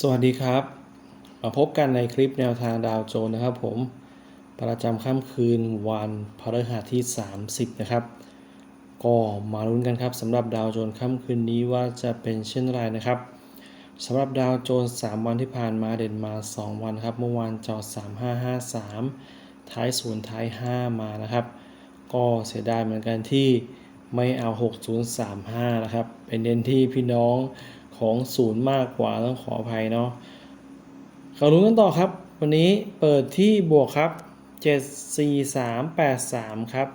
สวัสดีครับ มาพบกันในคลิปแนวทางดาวโจนส์นะครับผม ประจำค่ำคืนวันพฤหัสที่ 30 นะครับ ก็มาลุ้นกันครับสำหรับดาวโจนส์ค่ำคืนนี้ว่าจะเป็นเช่นไรนะครับสำหรับดาวโจนส์3วันที่ผ่านมาเด่นมา 2 วันครับ เมื่อวานจอด 3553 ท้ายศูนย์ท้าย 5 มานะครับ ก็เสียดายเหมือนกันที่ไม่เอา 6035 นะครับ เป็นเน้นที่พี่น้อง ของศูนย์มากกว่าต้องขออภัยเนาะเขาลุ้กันต่อครับ วันนี้เปิดที่บวกครับ 74383 ครับ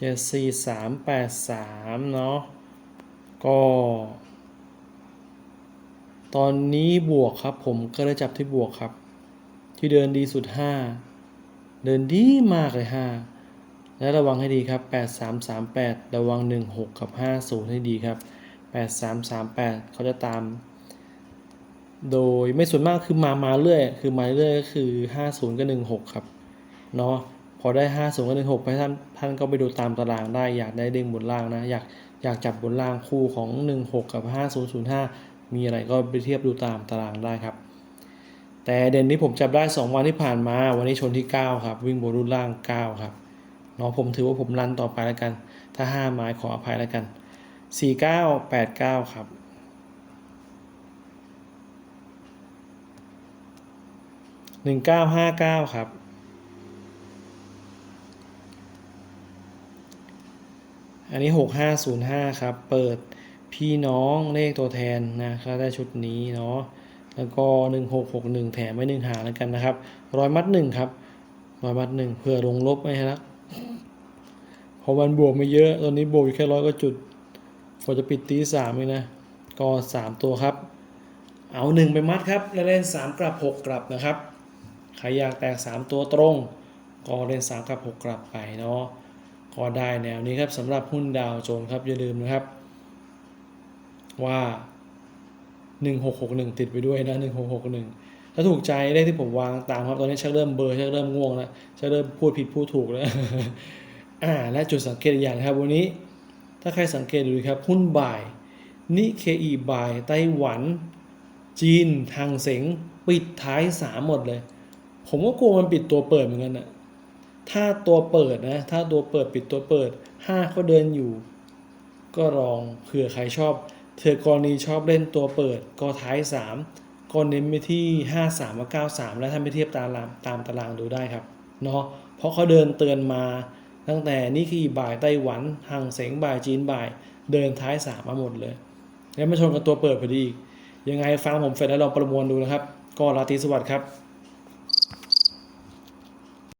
74383 เนาะก็ตอนนี้บวกครับผมก็เลยจับที่บวกครับ ที่เดินดีสุด 5 เดินดีมากเลย 5 และระวังให้ดีครับ 8338 ระวัง 16 กับ 50 ให้ดีครับ 8338 เขาจะตาม โดยไม่ส่วนมากคือมามาเรื่อย คือมาเรื่อยก็คือ 50กับ16 ครับ เนาะพอได้ 50กับ16ไปท่านท่านก็ไปดูตามตารางได้ อยากได้เด้งบนล่างนะ อยากอยากจับบนล่างคู่ของ 16 กับ 5005 มีอะไรก็ไปเทียบดูตามตารางได้ครับ แต่เด่นที่ผมจับได้ 2 วันที่ผ่านมา วันนี้ชนที่ 9 ครับ วิ่งบนรุ่นล่าง 9 ครับ เนาะผมถือว่าผมรันต่อไปแล้วกัน ถ้า 5 ไม้ขออภัยแล้วกัน 4989ครับ1959ครับ อันนี้6505ครับ เปิดพี่น้องเลขตัวแทนนะก็ได้ชุดนี้เนาะ แล้วก็1661แถมไว้หนึ่งหางแล้วกันนะครับ ร้อยมัดหนึ่งครับร้อยมัดหนึ่งเผื่อลงลบไม่ให้ละพราะมันบวกไม่เยอะ ตอนนี้บวกอยู่แค่ร้อยก็จุด พอจะปิดตีสามเองนะ ก็สามตัวครับ เอาหนึ่งไปมัดครับ แล้วเล่นสามกลับหกกลับนะครับ ใครอยากแตกสามตัวตรง ก็เล่นสามกลับหกกลับไปเนาะ ก็ได้แนวนี้ครับสำหรับหุ้นดาวโจนครับอย่าลืมนะครับ ว่า 1661 ติดไปด้วยนะ 1661ถ้าถูกใจเลขที่ผมวางตามครับตอนนี้ชักเริ่มเบอร์ชักเริ่มง่วงแล้วชักเริ่มพูดผิดพูดถูกแล้วอ่าและจุดสังเกตอีกอย่างนะครับวันนี้ ถ้าใครสังเกตดูครับ หุ้นบ่ายนิเคอีบ่ายไต้หวัน จีนทางเสงปิดท้ายสามหมดเลย ผมก็กลัวมันปิดตัวเปิดเหมือนกันนะถ้าตัวเปิดนะ ถ้าตัวเปิดปิดตัวเปิดห้าเขาเดินอยู่ ก็ลองเผื่อใครชอบเธอกรณีชอบเล่นตัวเปิดก็ท้าย3ก็เน้นไปที่ 5 3 กับ 9 3 แล้วท่านไปเทียบตามตารางตามตารางดูได้ครับเนาะเพราะเขาเดินเตือนมา ตั้งแต่นี่คือบ่ายไต้หวันห่างเสงบ่ายจีนบ่าย เดินท้ายสามมาหมดเลย แล้วมาชนกับตัวเปิดพอดีอีกยังไงฟังผมเสร็จแล้วลองประมวลดูนะครับ ก็ราตรีสวัสดิ์ครับ